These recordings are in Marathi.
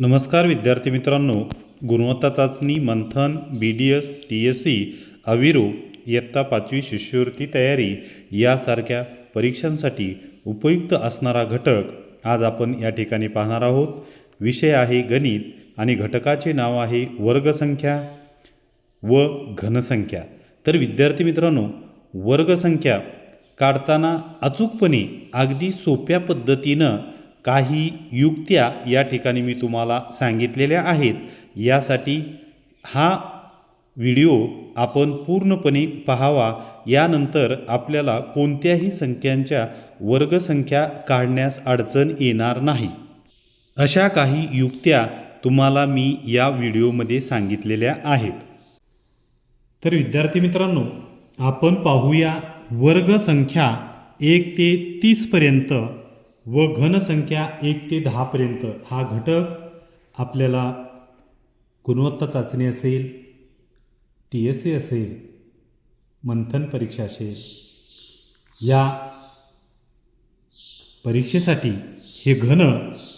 नमस्कार विद्यार्थी मित्रांनो गुणवत्ता चाचणी Manthan B D S T S C अविरो इयत्ता पाचवी शिष्यवृत्ती तयारी यासारख्या परीक्षांसाठी उपयुक्त असणारा घटक आज आपण या ठिकाणी पाहणार आहोत. विषय आहे गणित आणि घटकाचे नाव आहे वर्गसंख्या व घनसंख्या. तर विद्यार्थी मित्रांनो वर्गसंख्या काढताना अचूकपणे अगदी सोप्या पद्धतीनं काही युक्त्या या ठिकाणी मी तुम्हाला सांगितलेल्या आहेत. यासाठी हा व्हिडिओ आपण पूर्णपणे पाहावा. यानंतर आपल्याला कोणत्याही संख्यांच्या वर्गसंख्या काढण्यास अडचण येणार नाही. अशा काही युक्त्या तुम्हाला मी या व्हिडिओमध्ये सांगितलेल्या आहेत. तर विद्यार्थी मित्रांनो आपण पाहूया वर्गसंख्या एक ते तीसपर्यंत व घनसंख्या एक ते दहापर्यंत हा घटक आपल्याला गुणवत्ता चाचणी असेल टी एस सी असेल मंथन परीक्षा असेल या परीक्षेसाठी हे घन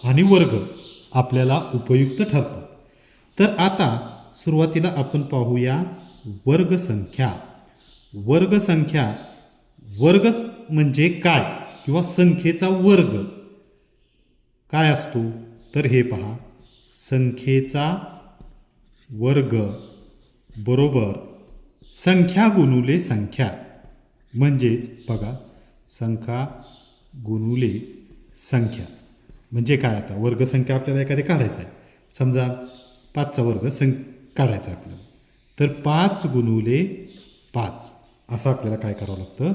आणि वर्ग आपल्याला उपयुक्त ठरतात. तर आता सुरुवातीला आपण पाहूया वर्गसंख्या. वर्गसंख्या वर्ग म्हणजे काय? किंवा संख्येचा वर्ग. काय असतो? तर हे पहा. संख्येचा वर्ग बरोबर संख्या गुणुले संख्या. म्हणजेच बघा संख्या गुणुले संख्या. म्हणजे काय आता? वर्गसंख्या आपल्याला एखादी काढायचं आहे. समजा पाचचा वर्ग सं काढायचा आहे आपल्याला. तर पाच गुणुले पाच. असं आपल्याला काय करावं लागतं?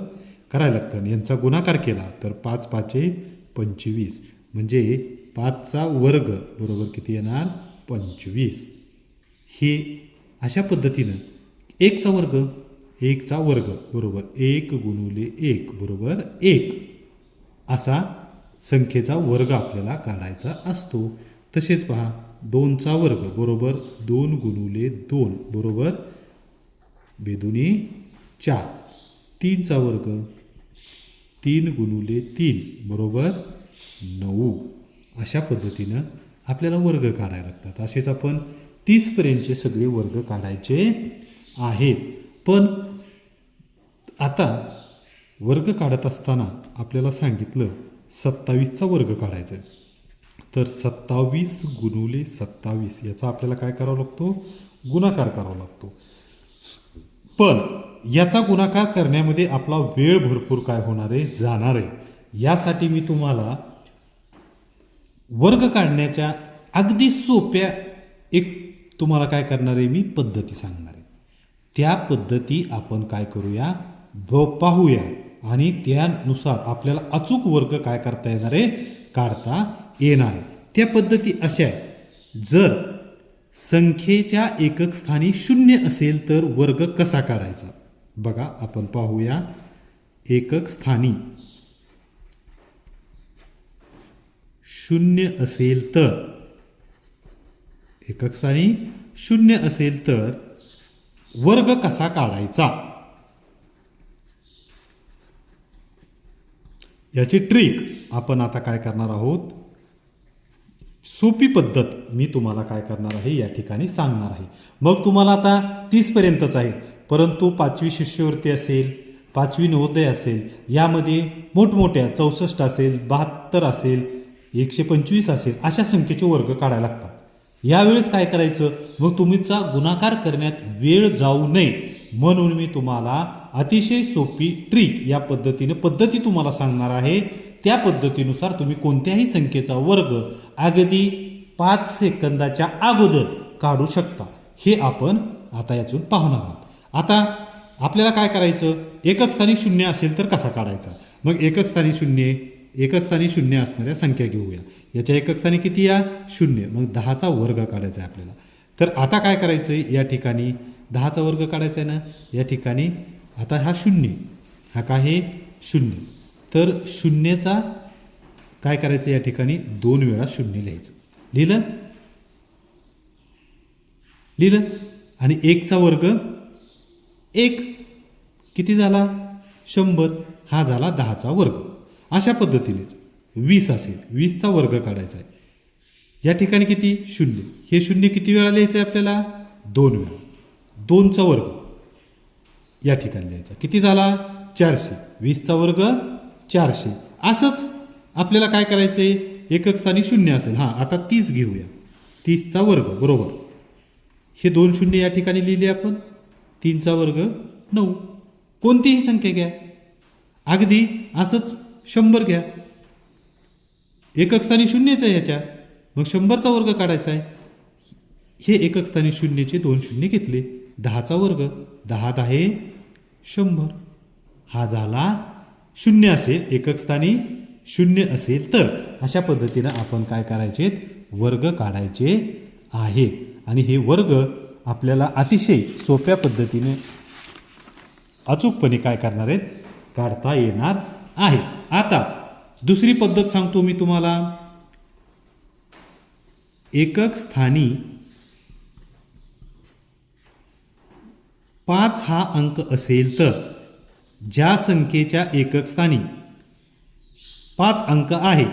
करायला लागतं. आणि यांचा गुणाकार केला तर पाच पाचे पंचवीस. म्हणजे पाचचा वर्ग बरोबर किती येणार? पंचवीस. हे अशा पद्धतीनं एकचा वर्ग एकचा वर्ग बरोबर एक गुणुले एक बरोबर एक असा संख्येचा वर्ग आपल्याला काढायचा असतो. तसेच पहा दोनचा वर्ग बरोबर दोन गुणुले दोन बरोबर बेदुनी चार. तीनचा वर्ग तीन गुणुले तीन बरोबर? नऊ. अशा पद्धतीनं आपल्याला वर्ग काढायला लागतात. असेच आपण तीसपर्यंतचे सगळे वर्ग काढायचे आहेत. पण आता वर्ग काढत असताना आपल्याला सांगितलं सत्तावीसचा वर्ग काढायचा आहे. तर सत्तावीस गुणुले सत्तावीस याचा आपल्याला काय करावा लागतो? गुणाकार करावा लागतो. पण याचा गुणाकार करण्यामध्ये आपला वेळ भरपूर काय होणार आहे जाणार आहे. यासाठी मी तुम्हाला वर्ग काढण्याच्या अगदी सोप्या एक तुम्हाला काय करणार आहे मी पद्धती सांगणार आहे. त्या पद्धती आपण काय करूया? ब पाहूया. आणि त्यानुसार आपल्याला अचूक वर्ग काय करता येणार आहे काढता येणार आहे. त्या पद्धती अशा आहेत. जर संख्येच्या एकक स्थानी शून्य असेल तर वर्ग कसा काढायचा? बघा आपण पाहूया. एकक स्थानी. शून्य असेल तर. एकक स्थानी शून्य असेल तर वर्ग कसा काढायचा? याची ट्रिक आपण आता काय करणार आहोत? सोपी पद्धत मी तुम्हाला काय करणार आहे या ठिकाणी सांगणार आहे. मग तुम्हाला आता तीसपर्यंतच आहे. परंतु पाचवी शिष्यवृत्ती असेल पाचवी नवोदय असेल यामध्ये मोठमोठ्या चौसष्ट असेल बहात्तर असेल एकशे पंचवीस असेल अशा संख्येचे वर्ग काढायला लागतात. यावेळेस काय करायचं? मग तुमचा गुणाकार करण्यात वेळ जाऊ नये. म्हणून मी तुम्हाला अतिशय सोपी ट्रिक या पद्धतीने पद्धती तुम्हाला सांगणार आहे. त्या पद्धतीनुसार तुम्ही कोणत्याही संख्येचा वर्ग अगदी पाच सेकंदाच्या अगोदर काढू शकता. हे आपण आता यातून पाहणार आहोत. आता आपल्याला काय करायचं? एकक स्थानी शून्य असेल तर कसा काढायचा? मग एकक स्थानी शून्य एकक स्थानी शून्य असणाऱ्या संख्या घेऊया. याच्या एकक स्थानी किती या? शून्य. मग दहाचा वर्ग काढायचा आहे आपल्याला. तर आता काय करायचं आहे या ठिकाणी दहाचा वर्ग काढायचा आहे ना? या ठिकाणी आता हा शून्य. हा काय आहे शून्य. तर शून्यचा काय करायचं? या ठिकाणी दोन वेळा शून्य लिहायचं. लिहिलं? लिहिलं? आणि एकचा वर्ग एक. किती झाला? शंभर. हा झाला दहाचा वर्ग. अशा पद्धतीनेच. वीस असेल. वीसचा वर्ग काढायचा आहे. या ठिकाणी किती? शून्य. हे शून्य किती वेळा लिहायचं आहे आपल्याला? दोन वेळा. दोनचा वर्ग. या ठिकाणी लिहायचा. किती झाला? चारशे. वीसचा वर्ग चारशे. असंच आपल्याला काय करायचं आहे एकक स्थानी शून्य असेल. हां आता तीस घेऊया. तीसचा वर्ग. बरोबर. हे दोन शून्य या ठिकाणी लिहिले आपण. तीनचा वर्ग नऊ. कोणतीही संख्या घ्या. अगदी असंच शंभर घ्या. एकक स्थानी शून्यच आहे याच्या. मग शंभरचा वर्ग काढायचा आहे. हे एकक स्थानी शून्यचे दोन शून्य घेतले. दहाचा वर्ग. दहा आहे शंभर. हा झाला शून्य असेल एकक स्थानी शून्य असेल तर. अशा पद्धतीनं आपण काय करायचे वर्ग काढायचे आहेत. आणि हे वर्ग आपल्याला अतिशय सोप्या पद्धतीने अचूकपणे काय करणार आहेत? काढता येणार आहे. आता दुसरी पद्धत सांगतो मी तुम्हाला. एकक स्थानी पाच हा अंक असेल तर ज्या संख्येच्या एकक स्थानी पाच अंक आहे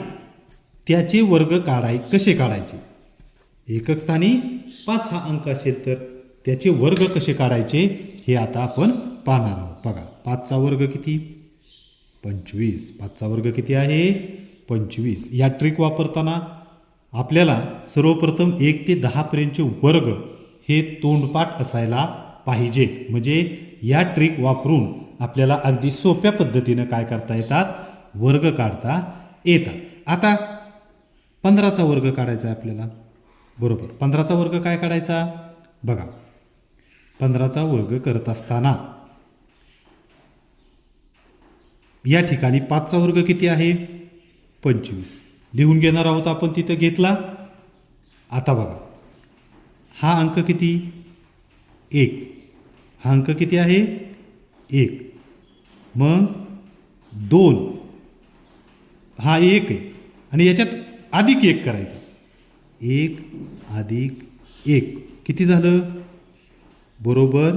त्याचे वर्ग काढाय कसे काढायचे? एकक स्थानी पाच हा अंक असेल तर त्याचे वर्ग कसे काढायचे हे आता आपण पाहणार आहोत. बघा पाचचा वर्ग किती? पंचवीस. पाचचा वर्ग किती आहे? पंचवीस. या ट्रिक वापरताना आपल्याला सर्वप्रथम एक ते दहापर्यंतचे वर्ग हे तोंडपाठ असायला पाहिजेत म्हणजे या ट्रिक वापरून आपल्याला अगदी सोप्या पद्धतीनं काय करता येतात? वर्ग काढता येतात. आता पंधराचा वर्ग काढायचा आहे आपल्याला. बरोबर. पंधराचा वर्ग काय काढायचा? बघा. पंधराचा वर्ग करत असताना या ठिकाणी पाचचा वर्ग किती आहे? पंचवीस. लिहून घेणार आहोत आपण तिथं घेतला. आता बघा. हा अंक किती? एक. हा अंक किती आहे? एक. मग दोन. हा एक आहे. आणि याच्यात अधिक एक करायचं. एक अधिक एक. किती झालं? बरोबर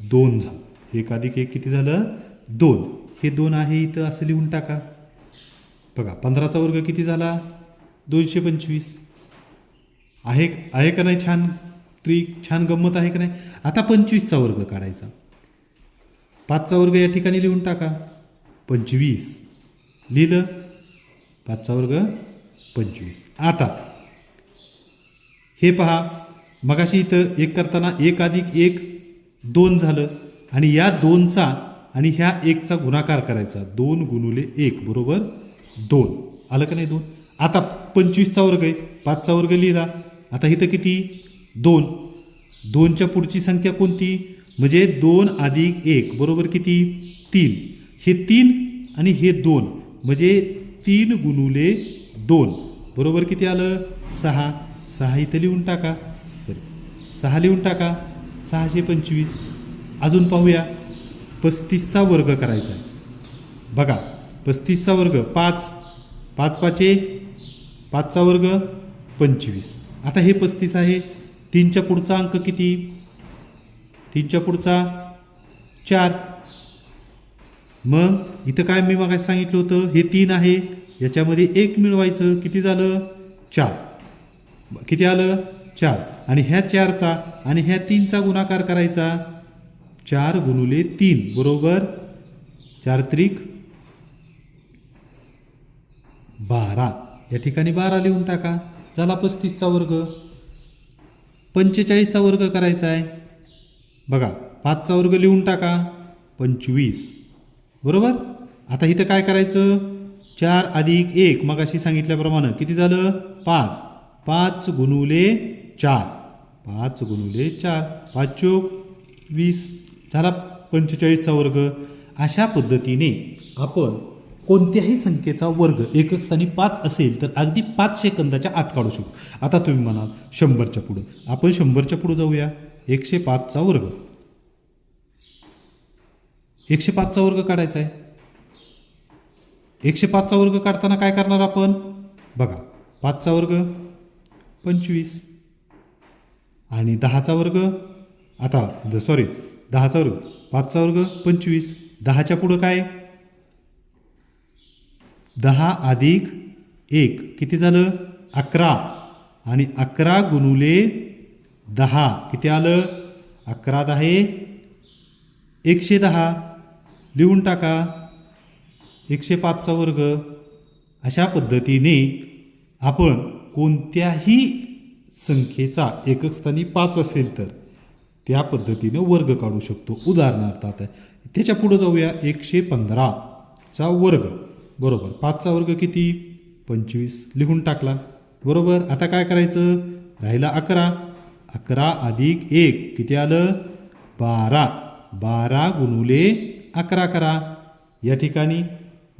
दोन झालं. एक अधिक एक किती झालं? दोन. हे दोन आहे इथं असं लिहून टाका. बघा पंधराचा वर्ग किती झाला? दोनशे पंचवीस. आहे आहे का नाही छान? ट्रिक छान गंमत आहे का नाही? आता पंचवीसचा वर्ग काढायचा. पाचचा वर्ग या ठिकाणी लिहून टाका. पंचवीस. लिहिलं? पाचचा वर्ग पंचवीस. आता हे पहा मगाशी इथं एक करताना एक अधिक एक दोन झालं. आणि या दोनचा आणि ह्या एकचा गुणाकार करायचा. दोन गुणुले एक बरोबर? दोन. आलं का नाही दोन? आता पंचवीसचा वर्ग आहे. पाचचा वर्ग लिहिला. आता इथं किती? दोन. दोनच्या पुढची संख्या कोणती? म्हणजे दोन अधिक एक बरोबर किती? तीन. हे तीन आणि हे दोन. म्हणजे तीन गुणुले दोन. बरोबर किती आलं? सहा. सहा इथं लिहून टाका. सॉरी सहा लिहून टाका. सहाशे पंचवीस. अजून पाहूया. पस्तीसचा वर्ग करायचा आहे. बघा पस्तीसचा वर्ग पाच. पाच पाचे. पाचचा वर्ग पंचवीस. आता हे पस्तीस आहे. तीनच्या पुढचा अंक किती? तीनच्या पुढचा चार. मग इथं काय मी मागायला सांगितलं होतं? हे तीन आहे. याच्यामध्ये एक मिळवायचं. किती झालं? चार. किती आलं? चार. आणि ह्या चारचा आणि ह्या तीनचा गुणाकार करायचा? चार गुणुले तीन. बरोबर? चार त्रिक बारा. या ठिकाणी बारा लिहून टाका. झाला पस्तीसचा वर्ग. पंचेचाळीसचा वर्ग करायचा आहे. बघा पाचचा वर्ग लिहून टाका. पंचवीस. बरोबर? आता इथं काय करायचं? चार अधिक एक. मग अशी सांगितल्याप्रमाणे किती झालं? पाच. पाच गुणुले चार. पाच गुणुले चार. पाच चोक वीस झाला पंचेचाळीसचा वर्ग. अशा पद्धतीने आपण कोणत्याही संख्येचा वर्ग एकक स्थानी पाच असेल तर अगदी पाच सेकंदाच्या आत काढू शकतो. आता तुम्ही म्हणाल शंभरच्या पुढं. आपण शंभरच्या पुढं जाऊया. एकशे पाचचा वर्ग. एकशे पाचचा वर्ग काढायचा आहे. एकशे पाचचा वर्ग काढताना काय करणार आपण? बघा पाचचा वर्ग. पंचवीस. आणि दहाचा वर्ग आता द सॉरी दहाचा वर्ग पाचचा वर्ग पंचवीस. दहाच्या पुढं काय? दहा अधिक एक किती झालं? अकरा. आणि अकरा गुणुले दहा किती आलं? अकरा दहा एकशे दहा. लिहून टाका. एकशे पाचचा वर्ग. अशा पद्धतीने आपण कोणत्याही संख्येचा एकक स्थानी पाच असेल तर त्या पद्धतीनं वर्ग काढू शकतो. उदाहरणार्थ आता त्याच्या पुढं जाऊया. एकशे पंधराचा वर्ग. बरोबर. पाचचा वर्ग किती? पंचवीस. लिहून टाकला. बरोबर. आता काय करायचं? राहिला अकरा. अकरा अधिक एक. किती आलं? बारा. बारा गुणुले अकरा करा. या ठिकाणी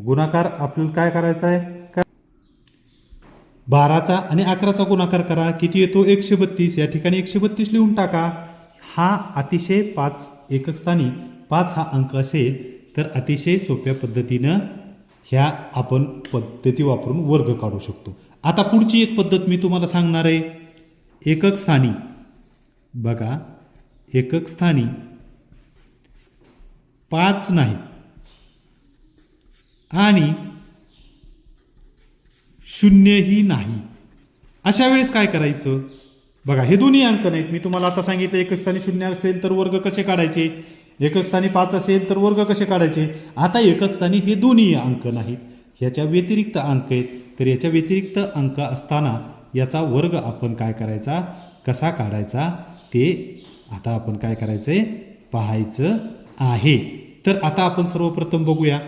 गुणाकार आपल्याला काय करायचा आहे? बाराचा आणि अकराचा गुणाकार करा. किती येतो? एकशे बत्तीस या ठिकाणी एकशे बत्तीस लिहून टाका. हा अतिशय पाच एकक स्थानी पाच हा अंक असेल तर अतिशय सोप्या पद्धतीनं ह्या आपण पद्धती वापरून वर्ग काढू शकतो. आता पुढची एक पद्धत मी तुम्हाला सांगणार आहे. एकक स्थानी. बघा एकक स्थानी पाच नाही. आणि शून्यही नाही. अशा वेळेस काय करायचं? बघा हे दोन्ही अंक नाहीत. मी तुम्हाला आता सांगितलं एकक स्थानी शून्य असेल तर वर्ग कसे काढायचे? एकक स्थानी पाच असेल तर वर्ग कसे काढायचे? आता एकक स्थानी हे दोन्ही अंक नाहीत. ह्याच्या व्यतिरिक्त अंक आहेत. तर याच्या व्यतिरिक्त अंक असताना याचा वर्ग आपण काय करायचा? कसा काढायचा? ते आता आपण काय करायचं आहे पाहायचं आहे. तर आता आपण सर्वप्रथम बघूया.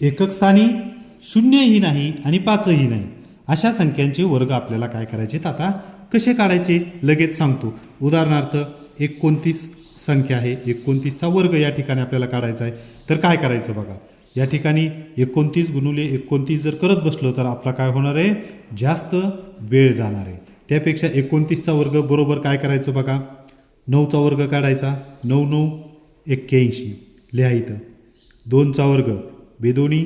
एकक स्थानी शून्यही नाही आणि पाचही नाही. अशा संख्यांचे वर्ग आपल्याला काय करायचे आता? कसे काढायचे? लगेच सांगतो. उदाहरणार्थ एकोणतीस संख्या आहे. एकोणतीसचा वर्ग या ठिकाणी आपल्याला काढायचा आहे. तर काय करायचं बघा? या ठिकाणी एकोणतीस गुणुले एकोणतीस जर करत बसलो तर आपला काय होणार आहे? जास्त वेळ जाणार आहे. त्यापेक्षा एकोणतीसचा वर्ग बरोबर काय करायचं बघा? नऊचा वर्ग काढायचा. नऊ नऊ एक्क्याऐंशी. लिहा इथं. दोनचा वर्ग. बेदोनी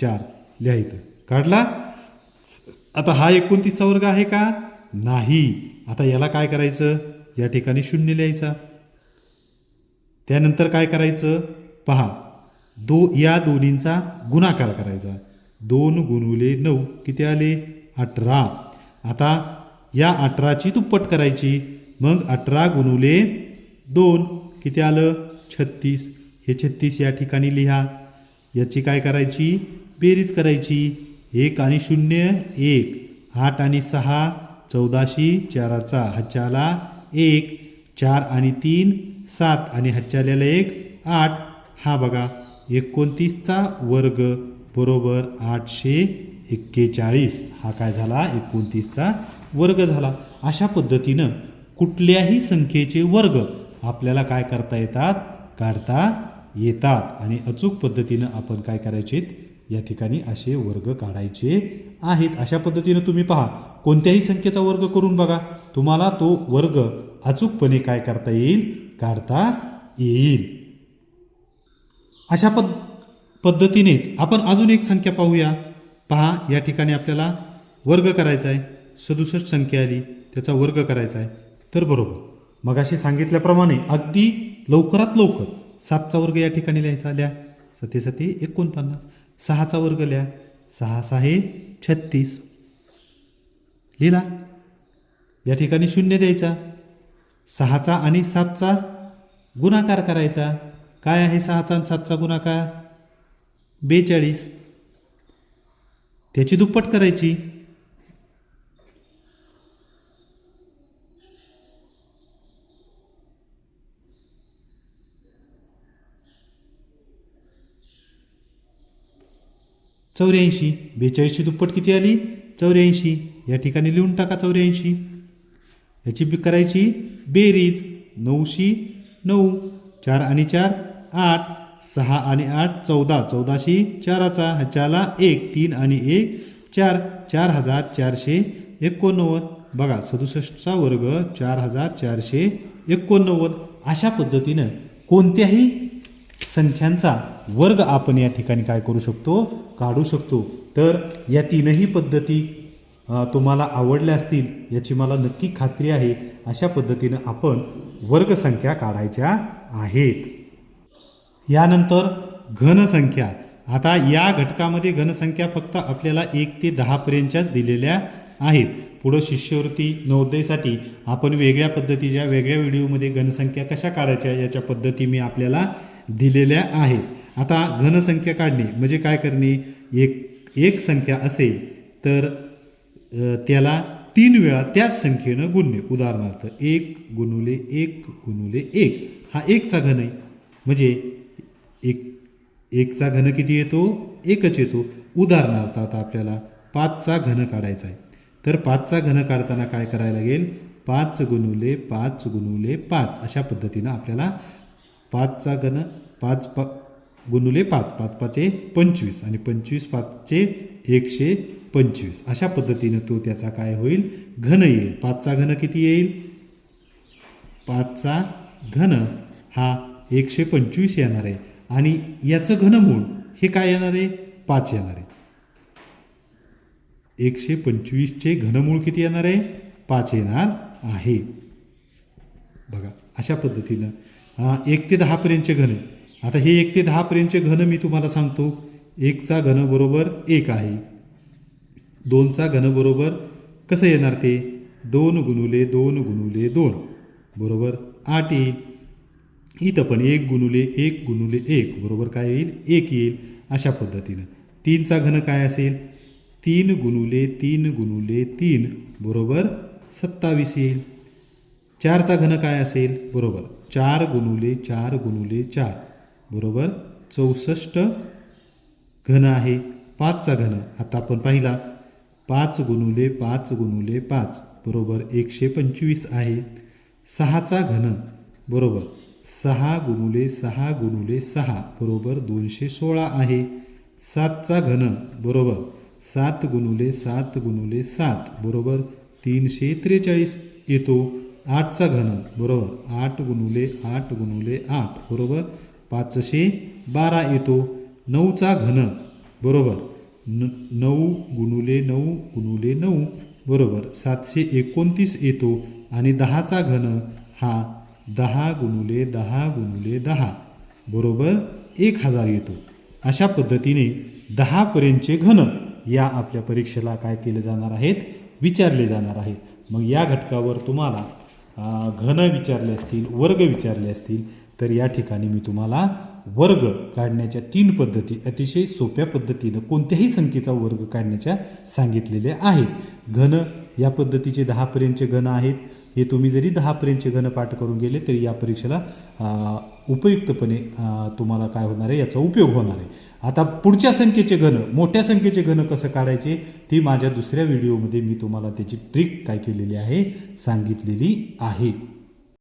चार. लिहायचं काढला? आता हा एकोणतीसचा वर्ग आहे का? नाही. आता याला काय करायचं? या ठिकाणी शून्य लिहायचा. त्यानंतर काय करायचं? पहा. दो या दोन्हींचा गुणाकार करायचा. दोन गुणुले नऊ. किती आले? अठरा. आता या अठराची दुप्पट करायची. मग अठरा गुणुले दोन. किती आलं? छत्तीस. हे छत्तीस या ठिकाणी लिहा. याची काय करायची? बेरीज करायची. एक आणि शून्य एक. आठ आणि सहा चौदाशी चाराचा हच्च्याला एक. चार आणि तीन सात आणि हच्च्यालेला एक. आठ. हा बघा एकोणतीसचा वर्ग बरोबर आठशे एक्केचाळीस. हा काय झाला? एकोणतीसचा वर्ग झाला. अशा पद्धतीनं कुठल्याही संख्येचे वर्ग आपल्याला काय करता येतात? काढता येतात. आणि अचूक पद्धतीनं आपण काय करायचे या ठिकाणी असे वर्ग काढायचे आहेत. अशा पद्धतीनं तुम्ही पहा. कोणत्याही संख्येचा वर्ग करून बघा. तुम्हाला तो वर्ग अचूकपणे काय करता येईल? काढता येईल. अशा पद पद्धतीनेच आपण अजून एक संख्या पाहूया. पहा या ठिकाणी आपल्याला वर्ग करायचा आहे. सदुसष्ट संख्या आली. त्याचा वर्ग करायचा आहे. तर बरोबर. मग अशी सांगितल्याप्रमाणे अगदी लवकरात लवकर सातचा वर्ग या ठिकाणी लिहायचा लिहा सती सती एकोणपन्नास. सहाचा वर्ग लिहा. सहा सहा छत्तीस. लिहिला. या ठिकाणी शून्य द्यायचा. सहाचा आणि सातचा गुणाकार करायचा. काय आहे सहाचा आणि सातचा गुणाकार? बेचाळीस. त्याची दुप्पट करायची. चौऱ्याऐंशी. बेचाळीसची दुप्पट किती आली? चौऱ्याऐंशी. या ठिकाणी लिहून टाका चौऱ्याऐंशी. याची बी करायची बेरीज. नऊशी नऊ. चार आणि चार आठ. सहा आणि आठ चौदा. चौदाशी चाराचा. ह्याच्याला एक तीन आणि एक चार. चार हजार चारशे एकोणनव्वद. बघा सदुसष्टचा वर्ग चार हजार चारशे एकोणनव्वद. अशा पद्धतीनं कोणत्याही संख्यांचा वर्ग आपण या ठिकाणी काय करू शकतो? काढू शकतो. तर या तीनही पद्धती तुम्हाला आवडल्या असतील याची मला नक्की खात्री आहे. अशा पद्धतीनं आपण वर्गसंख्या काढायच्या आहेत. यानंतर घनसंख्या. आता या घटकामध्ये घनसंख्या फक्त आपल्याला एक ते दहापर्यंतच्याच दिलेल्या आहेत. पुढं शिष्यवृत्ती नवोदयसाठी आपण वेगळ्या पद्धतीच्या वेगळ्या व्हिडिओमध्ये घनसंख्या कशा काढायच्या याच्या पद्धती मी आपल्याला दिलेल्या आहेत. आता घनसंख्या काढणे म्हणजे काय करणे? एक एक संख्या असेल तर त्याला तीन वेळा त्याच संख्येनं गुणणे. उदाहरणार्थ एक गुणुले एक गुणुले एक. हा एकचा घन आहे. म्हणजे एक एकचा घन किती येतो? एकच येतो. उदाहरणार्थ आता आपल्याला पाचचा घन काढायचा आहे. तर पाचचा घन काढताना काय करायला लागेल? पाच गुणुले पाच गुणुले पाच. अशा पद्धतीनं आपल्याला पाचचा घन पाच पा गुणुले पाच पाच पाचे पंचवीस आणि पंचवीस पाचचे एकशे पंचवीस. अशा पद्धतीनं तो त्याचा काय होईल? घन येईल. पाचचा घन किती येईल? पाचचा घन हा एकशे पंचवीस येणार आहे. आणि याचं घनमूळ हे काय येणार आहे? पाच येणार आहे. एकशे पंचवीसचे घनमूळ किती येणार आहे? पाच येणार आहे. बघा अशा पद्धतीनं एक ते दहापर्यंतचे घन आता हे एक ते दहापर्यंतचे घन मी तुम्हाला सांगतो. एकचा घन बरोबर एक आहे. दोनचा घन बरोबर कसं येणार ते? दोन गुणुले दोन गुणुले दोन. बरोबर? आठ येईल. इथं पण एक गुणुले एक गुणुले एक. बरोबर काय येईल? एक येईल. अशा पद्धतीनं. तीनचा घन काय असेल? तीन गुणुले तीन गुणुले तीन. बरोबर? सत्तावीस येईल. चारचा घन काय असेल? बरोबर. चार गुणुले चार गुणुले चार. बरोबर? चौसष्ट घन आहे. पाचचा घन. आता आपण पाहिला. पाच गुणुले पाच गुणुले पाच. बरोबर एकशे पंचवीस आहे. सहाचा घन. बरोबर. सहा गुणुले सहा गुणुले सहा. बरोबर दोनशे सोळा आहे. सातचा घन. बरोबर. सात गुणुले सात गुणुले सात. बरोबर तीनशे त्रेचाळीस येतो. आठचा घन. बरोबर. आठ गुणुले आठ गुणुले आठ. बरोबर पाचशे बारा येतो नऊचा घन बरोबर? न नऊ गुणुले नऊ गुणुले नऊ बरोबर? सातशे एकोणतीस येतो आणि दहाचा घन हा दहा गुणुले दहा गुणुले दहा बरोबर? एक हजार येतो. अशा पद्धतीने दहापर्यंतचे घन या आपल्या परीक्षेला काय केले जाणार आहेत? विचारले जाणार आहेत. मग या घटकावर तुम्हाला घन विचारले असतील वर्ग विचारले असतील तर या ठिकाणी मी तुम्हाला वर्ग काढण्याच्या तीन पद्धती अतिशय सोप्या पद्धतीनं कोणत्याही संख्येचा वर्ग काढण्याच्या सांगितलेल्या आहेत. घन या पद्धतीचे दहापर्यंतचे घन आहेत. हे तुम्ही जरी दहापर्यंतचे घन पाठ करून गेले तरी या परीक्षेला उपयुक्तपणे तुम्हाला काय होणार आहे याचा उपयोग होणार आहे. आता पुढच्या संख्येचे घन मोठ्या संख्येचे घन कसं काढायचे ती माझ्या दुसऱ्या व्हिडिओमध्ये मी तुम्हाला त्याची ट्रिक काय केलेली आहे सांगितलेली आहे.